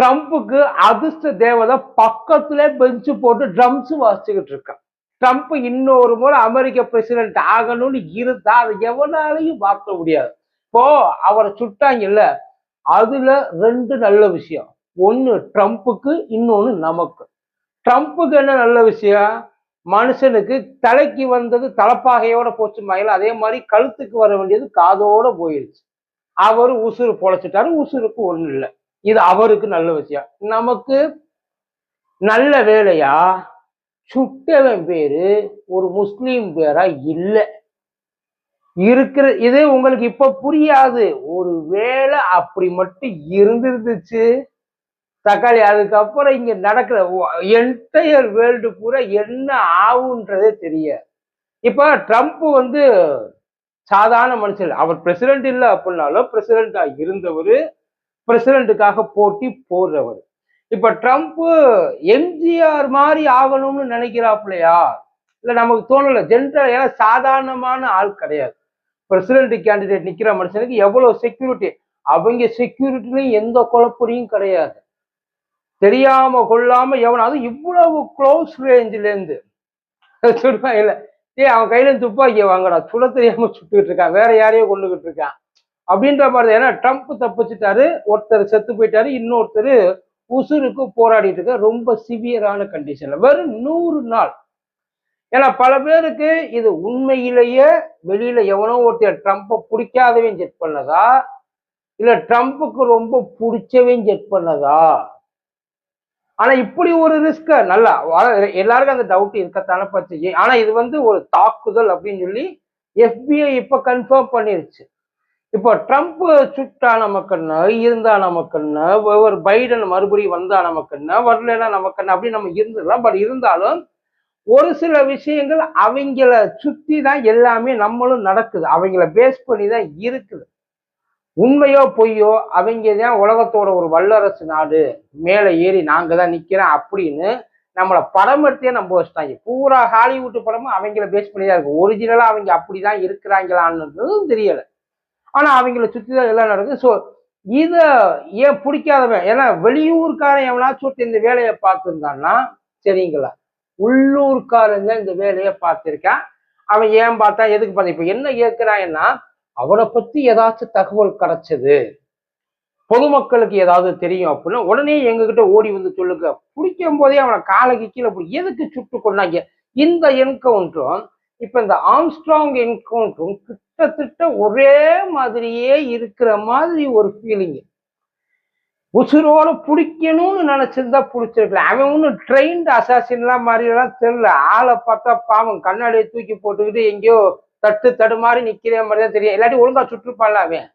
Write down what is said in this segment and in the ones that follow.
ட்ரம்ப்புக்கு அதிர்ஷ்ட தேவதை பக்கத்துல பெஞ்சு போட்டு ட்ரம்ஸ் வாசிச்சுக்கிட்டு இருக்கான் ட்ரம்ப் இன்னொரு முறை அமெரிக்க பிரசிடென்ட் ஆகணும்னு இருந்தா அதை எவனாலையும் பார்க்க முடியாது. இப்போ அவரை சுட்டாங்கல்ல அதுல ரெண்டு நல்ல விஷயம். ஒன்னு ட்ரம்ப்புக்கு இன்னொன்னு நமக்கு. ட்ரம்ப்புக்கு என்ன நல்ல விஷயம்? மனுஷனுக்கு தலைக்கு வந்தது தலைப்பாகையோட போச்சு மயில அதே மாதிரி கழுத்துக்கு வர வேண்டியது காதோட போயிடுச்சு அவர் உசுறு பொழைச்சிட்டாரு உசுருக்கு ஒன்றும் இல்லை. இது அவருக்கு நல்ல விஷயம். நமக்கு நல்ல வேலையா? சுட்டவன் பேரு ஒரு முஸ்லீம் பேரா? இல்லை. இருக்கிற இது உங்களுக்கு இப்ப புரியாது. ஒரு வேளை அப்படி மட்டும் இருந்திருந்துச்சு. தக்காளி அதுக்கப்புறம் இங்க நடக்கிற என்டையர் வேர்ல்டு பூரா என்ன ஆகுன்றதே தெரியாது. இப்ப ட்ரம்ப் வந்து சாதாரண மனுஷன் அவர் பிரசிடென்ட் இல்லை அப்படின்னாலும் பிரசிடென்டா இருந்தவர் பிரசிடென்ட்டுக்காக போட்டி போடுறவர். இப்ப ட்ரம்ப் எம்ஜிஆர் மாதிரி ஆகணும்னு நினைக்கிறாப்லையா இல்ல நமக்கு தோணல. ஜென்ரல் ஏன்னா சாதாரணமான ஆள் கிடையாது. பிரசிடென்ட் கேண்டிடேட் நிக்கிற மனுஷனுக்கு எவ்வளவு செக்யூரிட்டி அவங்க செக்யூரிட்டிலையும் எந்த குழப்படியும் கிடையாது. தெரியாம கொள்ளாம எவனாவது இவ்வளவு க்ளோஸ் ரேஞ்சில இருந்து சொல்லுவாங்கல்ல ஏய் அவன் கையில துப்பாக்கியை வாங்கடா. சுட தெரியாம சுட்டுக்கிட்டு இருக்கான். வேற யாரையோ கொண்டுகிட்டு இருக்கான். அப்படின்ற மாதிரி ஏன்னா ட்ரம்ப் தப்பிச்சிட்டாரு ஒருத்தர் செத்து போயிட்டாரு இன்னொருத்தர் உசுருக்கு போராடிட்டு இருக்க ரொம்ப சிவியரான கண்டிஷன்ல வெறும் நூறு நாள். ஏன்னா பல பேருக்கு இது உண்மையிலேயே வெளியில எவனோ ஒருத்தர் ட்ரம்ப்பை பிடிக்காதவன் செக் பண்ணதா? இல்ல ட்ரம்ப்புக்கு ரொம்ப பிடிச்சவன் செக் பண்ணதா? ஆனா இப்படி ஒரு ரிஸ்க நல்லா எல்லாருக்கும் அந்த டவுட் இருக்கத்தானே பச்சை ஆனா இது வந்து ஒரு தாக்குதல் அப்படின்னு சொல்லி எஃபிஐ இப்ப கன்ஃபார்ம் பண்ணிருச்சு. இப்போ ட்ரம்ப் சுட்டா நமக்குன்னு இருந்தா நமக்குன்னு ஒரு பைடன் மறுபடியும் வந்தா நமக்குன்னு வரலன்னா நமக்குன்னு அப்படி நம்ம இருந்துடலாம். பட் இருந்தாலும் ஒரு சில விஷயங்கள் அவங்கள சுத்தி தான் எல்லாமே நம்மளும் நடக்குது. அவங்கள பேஸ் பண்ணி தான் இருக்குது. உண்மையோ பொய்யோ அவங்க தான் உலகத்தோட ஒரு வல்லரசு நாடு. மேலே ஏறி நாங்கள் தான் நிற்கிறோம் அப்படின்னு நம்மளை படம் எடுத்தே நம்ப வச்சுட்டாங்க பூரா ஹாலிவுட் படமும் அவங்கள பேஸ் பண்ணி தான் இருக்கு. ஒரிஜினலாக அவங்க அப்படி தான் இருக்கிறாங்களான்றதும் தெரியல. ஆனால் அவங்கள சுற்றி தான் எல்லாம் நடக்குது. ஸோ இதை ஏன் பிடிக்காதவன் ஏன்னா வெளியூர்காரன் எவனாச்சும் ஒருத்தன் இந்த வேலையை பார்த்துருந்தான்னா சரிங்களா? உள்ளூர்காரங்க இந்த வேலையை பார்த்துருக்கான். அவன் ஏன் பார்த்தா எதுக்கு பார்த்தா இப்போ என்ன கேட்கிறான்னா அவனை பற்றி ஏதாச்சும் தகவல் கிடைச்சது பொதுமக்களுக்கு ஏதாவது தெரியும் அப்படின்னா உடனே எங்ககிட்ட ஓடி வந்து சொல்லுங்க. பிடிக்கும் போதே அவனை காலைக்கு கீழே பிடி எதுக்கு சுட்டு கொண்டாங்க இந்த என்கவுண்டரும் இப்ப இந்த ஆம்ஸ்ட்ராங் என்கவுண்டரும் கிட்டத்தட்ட ஒரே மாதிரியே இருக்கிற மாதிரி ஒரு ஃபீலிங் உசுரோட பிடிக்கணும்னு நினைச்சிருந்தா பிடிச்சிருக்கலாம். அவன் ஒன்றும் ட்ரெயின்டு அசாசின்லாம் மாதிரிலாம் தெரியல. ஆளை பார்த்தா பாவம் கண்ணாடியை தூக்கி போட்டுக்கிட்டு எங்கேயோ தட்டு தடுமாறி நிற்கிற மாதிரி தான் தெரியும். இல்லாட்டி ஒழுங்கா சுற்றுப்பான்ல அவன்.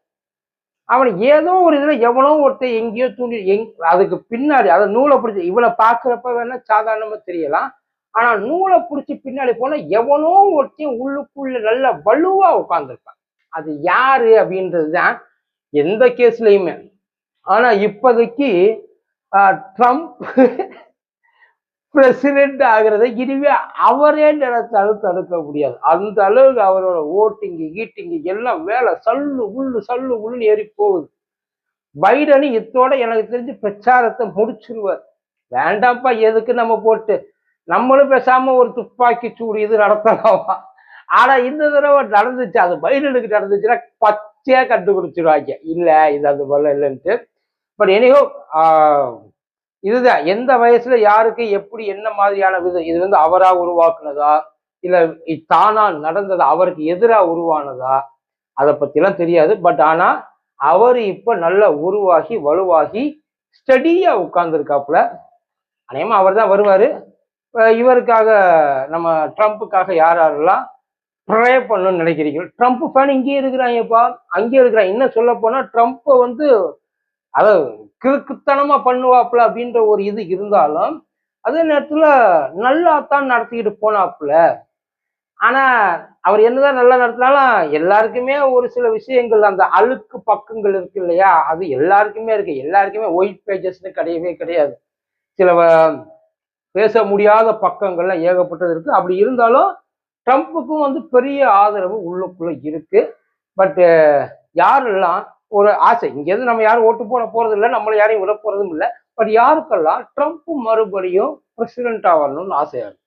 அவன் ஏதோ ஒரு இதுல எவனோ ஒருத்தன் எங்கேயோ தூண்டி எங் அதுக்கு பின்னாடி அதை நூலை பிடிச்சி இவனை பார்க்குறப்ப வேணா சாதாரணமா தெரியலாம். ஆனா நூலை பிடிச்சி பின்னாடி போனா எவனோ ஒருத்தையும் உள்ளுக்குள்ள நல்ல வலுவா உட்காந்துருப்பான் அது யாரு அப்படின்றது தான் எந்த கேஸ்லயுமே. ஆனா இப்போதைக்கு ட்ரம்ப் பிரசிடென்ட் ஆகிறத இனிமே அவரே நினைச்சாலும் தடுக்க முடியாது. அந்த அளவுக்கு அவரோட ஓட்டிங்கு கீட்டிங்கு எல்லாம் வேலை சல்லு உள்ளு சல்லு உள்ளு ஏறி போகுது. பைடனு இத்தோட எனக்கு தெரிஞ்சு பிரச்சாரத்தை முடிச்சிருவார். வேண்டாம்ப்பா எதுக்கு நம்ம போட்டு நம்மளும் பேசாம ஒரு துப்பாக்கி சூடு இது நடத்தலாமா? ஆனா இந்த தடவை நடந்துச்சு. அது பைடனுக்கு நடந்துச்சுன்னா பச்சையா கண்டுபிடிச்சிருவாங்க. இல்ல இது அது போல இல்லைன்ட்டு. பட் எனிஹோ இதுதான். எந்த வயசுல யாருக்கு எப்படி என்ன மாதிரியான விதம் இது வந்து அவரா உருவாக்குனதா? இல்ல தானா நடந்ததா அவருக்கு எதிரா உருவானதா? அதை பத்திலாம் தெரியாது. பட் ஆனா அவர் இப்ப நல்லா உருவாகி வலுவாகி ஸ்டடியா உட்கார்ந்துருக்காப்புல. அநேகமா அவர் தான் வருவாரு. இவருக்காக நம்ம ட்ரம்ப்புக்காக யார் யாரெல்லாம் ப்ரே பண்ணணும்னு நினைக்கிறீங்க ட்ரம்ப் ஃபேன் இங்கேயே இருக்கிறாங்கப்பா அங்கேயே இருக்கிறாங்க இன்னும் சொல்ல போனா ட்ரம்ப்பை வந்து அதாவது கிறுக்குத்தனமா பண்ணுவாப்புல அப்படின்ற ஒரு இது இருந்தாலும் அதே நேரத்துல நல்லா தான் நடத்திக்கிட்டு போனாப்புல. ஆனா அவர் என்னதான் நல்லா நடத்தினாலும் எல்லாருக்குமே ஒரு சில விஷயங்கள் அந்த அழுக்கு பக்கங்கள் இருக்கு இல்லையா? அது எல்லாருக்குமே இருக்கு. எல்லாருக்குமே ஒயிட் பேஜஸ்னு கிடையவே கிடையாது. சில பேச முடியாத பக்கங்கள்லாம் ஏகப்பட்டது இருக்கு அப்படி இருந்தாலும் ட்ரம்ப்புக்கும் வந்து பெரிய ஆதரவு உள்ளுக்குள்ள இருக்கு. பட்டு யாரெல்லாம் ஒரு ஆசை இங்கேருந்து நம்ம யாரும் ஓட்டு போட போறது இல்லை நம்மளை யாரையும் விட போறதும் இல்லை. பட் யாருக்கெல்லாம் ட்ரம்ப் மறுபடியும் பிரசிடென்ட் ஆகணும்னு ஆசையாக இருக்கு?